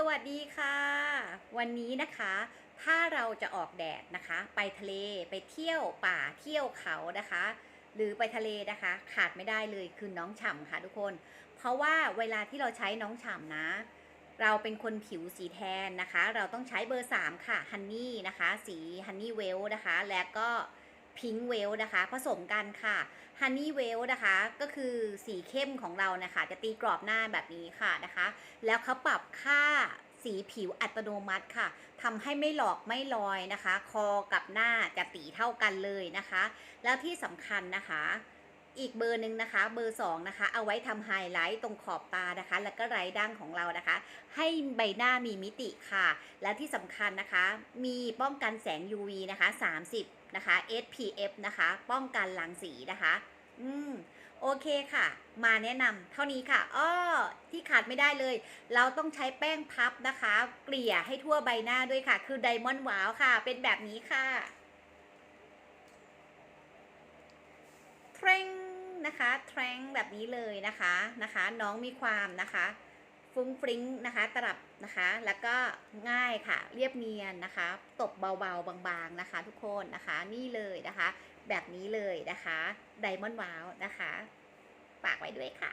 สวัสดีค่ะ วันนี้นะคะ ถ้าเราจะออกแดดนะคะ ไปทะเลไปเที่ยวป่าเที่ยวเขานะคะ หรือไปทะเลนะคะ ขาดไม่ได้เลยคือน้องฉ่ำค่ะทุกคน เพราะว่าเวลาที่เราใช้น้องฉ่ำนะ เราเป็นคนผิวสีแทนนะคะ เราต้องใช้เบอร์ 3 ค่ะฮันนี่นะคะ สีฮันนี่เวลนะคะ และก็ พิงค์เวลนะคะ ผสมกันค่ะฮันนี่เวลนะคะ ก็คือสีเข้มของเรานะคะ จะตีกรอบหน้าแบบนี้ค่ะนะคะ แล้วเขาปรับค่าสีผิวอัตโนมัติค่ะทำให้ไม่หลอกไม่ลอยนะคะ คอกับหน้าจะตีเท่ากันเลยนะคะ แล้วที่สำคัญนะคะ อีกเบอร์หนึ่งนะคะ เบอร์2นะคะ เอาไว้ทำไฮไลท์ตรงขอบตานะคะ แล้วก็ไร้ดั้งของเรานะคะ ให้ใบหน้ามีมิติค่ะ และที่สำคัญนะคะ มีป้องกันแสง UV นะคะ 30 นะคะ SPF นะคะ ป้องกันรังสีนะคะ อืมโอเคค่ะ มาแนะนำเท่านี้ค่ะอ้อที่ขาดไม่ได้เลย เราต้องใช้แป้งพับนะคะ เกลี่ยให้ทั่วใบหน้าด้วยค่ะ คือไดมอนด์ว้าวค่ะ เป็นแบบนี้ค่ะเทรง นะคะแทรงแบบนี้เลยนะคะนะคะ น้องมีความนะคะฟุ้งฟริ้งนะคะ ตลับนะคะ แล้วก็ง่ายค่ะ เรียบเนียนนะคะ ตบเบาๆ บางๆนะคะ ทุกคนนะคะ นี่เลยนะคะ แบบนี้เลยนะคะไดมอนด์ว้าวนะคะฝากไว้ด้วยค่ะ